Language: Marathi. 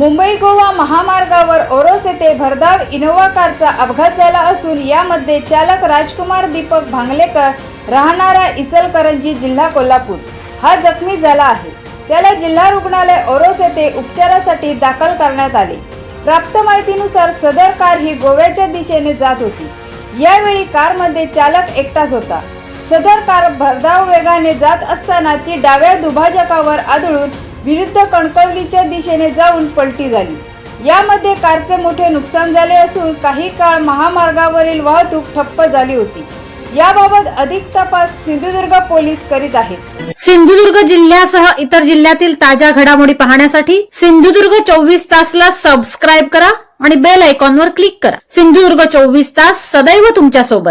मुंबई गोवा महामार्गावर ओरोस येथे भरधाव इनोव्हा कारचा अपघात झाला असून यामध्ये चालक राजकुमार दीपक भांगलेकर राहणारा इचलकरंजी जिल्हा कोल्हापूर. हा जखमी झाला आहे. त्याला जिल्हा रुग्णालय ओरोस येथे उपचारासाठी दाखल करण्यात आले. प्राप्त माहितीनुसार सदर कार ही गोव्याच्या दिशेने जात होती. यावेळी कारमध्ये चालक एकटाच होता. सदर कार भरधाव वेगाने जात असताना ती डाव्या दुभाजकावर आदळून विरुद्ध कणकवलीच्या दिशेने जाऊन पलटी झाली. यामध्ये कारचे मोठे नुकसान झाले असून काही काळ महामार्गावरील वाहतूक ठप्प झाली होती. याबाबत अधिक तपास सिंधुदुर्ग पोलीस करीत आहेत. सिंधुदुर्ग जिल्ह्यासह इतर जिल्ह्यातील ताज्या घडामोडी पाहण्यासाठी सिंधुदुर्ग चोवीस तासला सबस्क्राईब करा आणि बेल आयकॉनवर क्लिक करा. सिंधुदुर्ग चोवीस तास सदैव तुमच्यासोबत